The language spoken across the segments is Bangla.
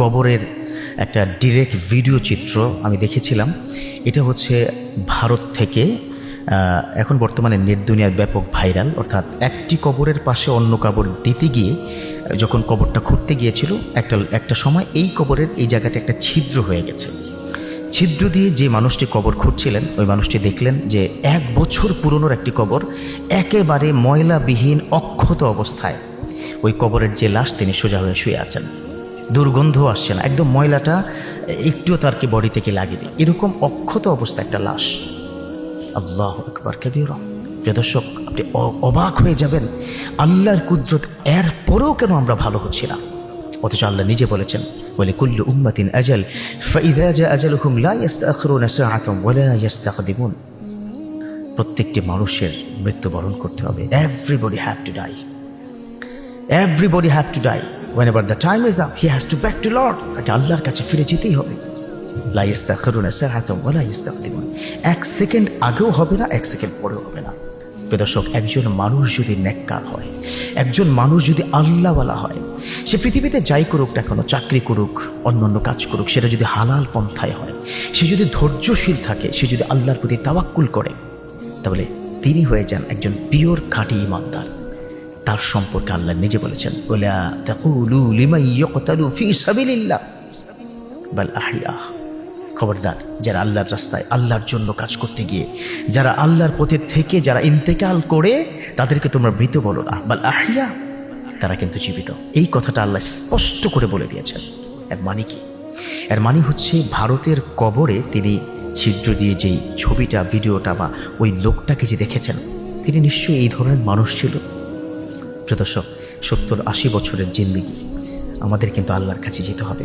কবরের একটা ডিরেক্ট ভিডিও চিত্র আমি দেখেছিলাম। এটা হচ্ছে ভারত থেকে এখন বর্তমানে নেট দুনিয়ার ব্যাপক ভাইরাল অর্থাৎ একটি কবরের পাশে অন্য কবর দিতে গিয়ে, যখন কবরটা খুঁড়তে গিয়েছিল, একটা একটা সময় এই কবরের এই জায়গাটা একটা ছিদ্র হয়ে গেছে। ছিদ্র দিয়ে যে মানুষটি কবর খুঁড়ছিলেন, ওই মানুষটি দেখলেন যে এক বছর পুরনোর একটি কবর একেবারে ময়লাবিহীন, অক্ষত অবস্থায়। ওই কবরের যে লাশ, তিনি সোজা হয়ে শুয়ে আছেন। দুর্গন্ধ আসছে না। একদম ময়লাটা একটুও তার কি বডি থেকে লাগেনি। এরকম অক্ষত অবস্থা, একটা লাশ। আল্লাহ একবার কবির। প্রিয় দর্শক, আপনি অবাক হয়ে যাবেন, আল্লাহর কুদরত এর পরেও কেন আমরা ভালো হচ্ছি না? অথচ আল্লাহ নিজে বলেছেন, বলে, কুল্লু উম্মাতিন আজাল, ফাইদা জা আজালুহুম লা ইস্তাখিরুনা সাআতাম ওয়ালা ইস্তাকদিমুন প্রত্যেকটি মানুষের মৃত্যুবরণ করতে হবে। Everybody have to die everybody have to die whenever the time is আল্লাহর কাছে ফিরে যেতেই হবে। একজন মানুষ যদি হয়, একজন মানুষ যদি আল্লাহওয়ালা হয়, সে পৃথিবীতে যাই করুক না কেন, চাকরি করুক অন্য অন্য কাজ করুক, সেটা যদি হালাল পন্থায় হয়, সে যদি ধৈর্যশীল থাকে, সে যদি আল্লাহর প্রতি তাওয়াক্কুল করে, তাহলে তিনি হয়ে যান একজন পিওর খাঁটি ইমানদার। তার সম্পর্কে আল্লাহ নিজে বলেছেন খবরদার, যারা আল্লাহর রাস্তায় আল্লাহর জন্য কাজ করতে গিয়ে, যারা আল্লাহর পথে থেকে যারা ইন্তেকাল করে, তাদেরকে তোমরা মৃত বলো না। বাল আহিয়া, তারা কিন্তু জীবিত। এই কথাটা আল্লাহ স্পষ্ট করে বলে দিয়েছেন। এর মানে কি? এর মানে হচ্ছে ভারতের কবরে তিনি ছিদ্র দিয়ে যেই ছবিটা, ভিডিওটা বা ওই লোকটাকে যে দেখেছেন, তিনি নিশ্চয়ই এই ধরনের মানুষ ছিল। প্রিয় দর্শক, সত্তর আশি বছরের জিন্দিগি। আমাদের কিন্তু আল্লাহর কাছে যেতে হবে।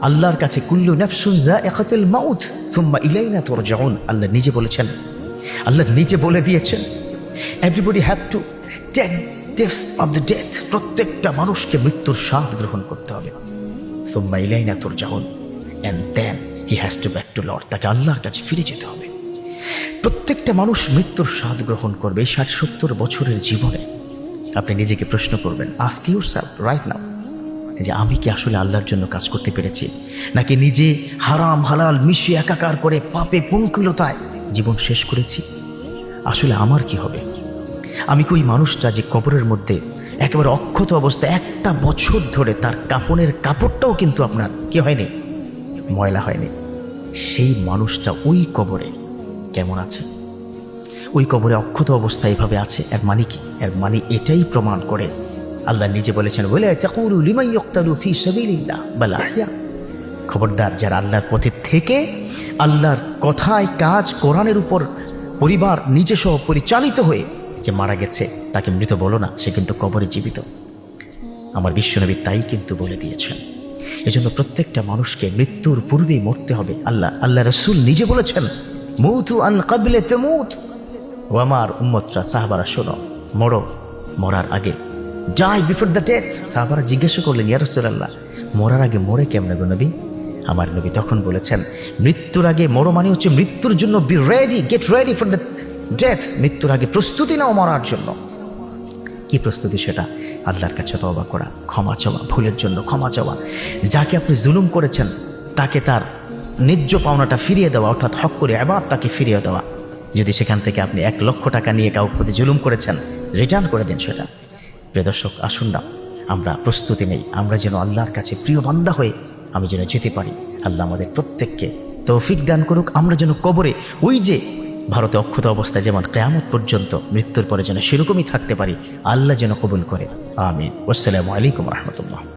আল্লাহর কাছে কুল্লু নাফসুন যায়িকাতুল মাউত থুম্মা ইলাইনা তুরজাউন। আল্লাহ নিজে বলেছেন, আল্লাহ নিজে বলে দিয়েছেন everybody have to take test of the death প্রত্যেকটা মানুষকে মৃত্যুর স্বাদ গ্রহণ করতে হবে। থুম্মা ইলাইনা তুরজাউন। And then he has to back to lord তাকে আল্লাহর কাছে ফিরে যেতে হবে। প্রত্যেকটা মানুষ মৃত্যুর স্বাদ গ্রহণ করবে ষাট সত্তর বছরের জীবনে। আপনি নিজেকে প্রশ্ন করবেন ask yourself right now যে আমি কি আসলে আল্লাহর জন্য কাজ করতে পেরেছি? নাকি নিজে হারাম, হালাল মিশিয়ে একাকার করে পাপে পঙ্কিলতায় জীবন শেষ করেছি? আসলে আমার কি হবে? আমি কি ওই মানুষটা যে কবরের মধ্যে একেবারে অক্ষত অবস্থায় একটা বছর ধরে তার কাপনের কাপড়টাও কিন্তু আপনার কি হয়নি? ময়লা হয়নি। সেই মানুষটা ওই কবরে কেমন আছে? ওই কবরে অক্ষত অবস্থা এভাবে আছে, এর মানে কি? এর মানে এটাই প্রমাণ করে আল্লাহ নিজে বলেছেন বলে খবরদার, যারা আল্লাহর পথে থেকে আল্লাহর কথায় কাজ কোরআনের উপর পরিবার নিজে সহ পরিচালিত হয়ে যে মারা গেছে, তাকে মৃত বলো না, সে কিন্তু কবরে জীবিত। আমার বিশ্বনবী তাই কিন্তু বলে দিয়েছেন। এজন্য প্রত্যেকটা মানুষকে মৃত্যুর পূর্বেই মরতে হবে। আল্লাহ আল্লাহ রসুল নিজে বলেছেন, মৌতু আন কাবলে তেমুত। ও আমার উম্মতরা সাহাবারা শোনো, মরো, মরার আগে। যাই বিফোর দ্য ডেথ সাহাবারা জিজ্ঞাসা করলেন, ইয়া রসুলাল্লাহ, মরার আগে মরে কেমনে গো নবী? আমার নবী তখন বলেছেন, মৃত্যুর আগে মরো মানে হচ্ছে মৃত্যুর জন্য be ready get ready for the death মৃত্যুর আগে প্রস্তুতি নাও মরার জন্য। কি প্রস্তুতি সেটা? আল্লাহর কাছে তওবা করা, ক্ষমা চাওয়া, ভুলের জন্য ক্ষমা চাওয়া। যাকে আপনি জুলুম করেছেন, তাকে তার ন্যায্য পাওনাটা ফিরিয়ে দেওয়া, অর্থাৎ হক করে আবার তাকে ফিরিয়ে দেওয়া। যদি সেখান থেকে আপনি এক লক্ষ টাকা নিয়ে কাউকে প্রতি জুলুম করেছেন রিটার্ন করে দিন সেটা। প্রিয় দর্শক, আসুন না। আমরা প্রস্তুতি নেই। আমরা যেন আল্লাহর কাছে প্রিয় বান্দা হয়ে আমি যেন যেতে পারি। আল্লাহ আমাদের প্রত্যেককে তৌফিক দান করুক। আমরা যেন কবরে ওই যে ভারতে অক্ষত অবস্থায় যেমন কেয়ামত পর্যন্ত মৃত্যুর পরে যেন সেরকমই থাকতে পারি, আল্লাহ যেন কবুল করে আমিন। আসসালামু আলাইকুম রহমতুল্লাহ।